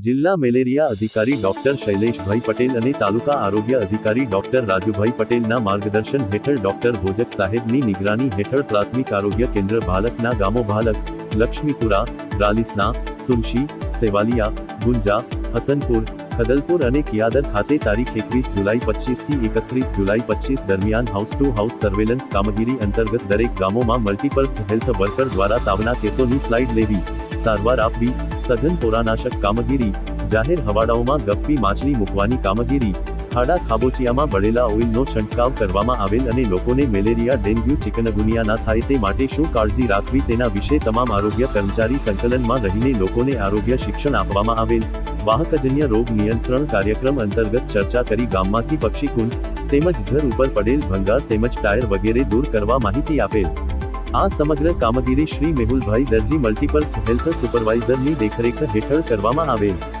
જિલ્લા મેલેરિયા અધિકારી ડોક્ટર શૈલેષભાઈ પટેલ અને તાલુકા આરોગ્ય અધિકારી ડોક્ટર રાજુભાઈ પટેલના માર્ગદર્શન હેઠળ ડોક્ટર ભોજક સાહેબની નિગરાની હેઠળ પ્રાથમિક આરોગ્ય કેન્દ્ર ભાલકના ગામો ભાલક લક્ષ્મીપુરા રાલીસના સુનશી સેવાલિયા ગુંજા હસનપુર ખદલપુર અને કિયાદર ખાતે તારીખ એકવીસ જુલાઈ પચીસ થી એકત્રીસ જુલાઈ પચીસ દરમિયાન હાઉસ ટુ હાઉસ સર્વેલન્સ કામગીરી અંતર્ગત દરેક ગામોમાં મલ્ટીપર્પઝ હેલ્થ વર્કર દ્વારા તાવના કેસોની સ્લાઇડ લેવી સારવાર આપવી સઘન પોરાનાશક કામગીરી, જાહેર હવાડાઓમાં ગપ્પી માછલી મૂકવાની કામગીરી, ખાડા ખાબોચિયામાં બળેલા ઓઇલનો છંટકાવ કરવામાં આવેલ અને લોકોને મેલેરિયા, ડેન્ગ્યુ, ચિકનગુનિયા ના થાય તે માટે શું કાળજી રાખવી તેના વિશે તમામ આરોગ્ય કર્મચારી સંકલનમાં રહીને લોકોને આરોગ્ય શિક્ષણ આપવામાં આવેલ. વાહકજન્ય રોગ નિયંત્રણ કાર્યક્રમ અંતર્ગત ચર્ચા કરી ગામમાંથી પક્ષી કુંજ, તેમજ ઘર ઉપર પડેલ ભંગાર તેમજ ટાયર વગેરે દૂર કરવા માહિતી આપેલ. આ સમગ્ર કામગીરી શ્રી મેહુલભાઈ દરજી મલ્ટીપર્પઝ હેલ્થ સુપરવાઇઝરની દેખરેખ હેઠળ કરવામાં આવેલ.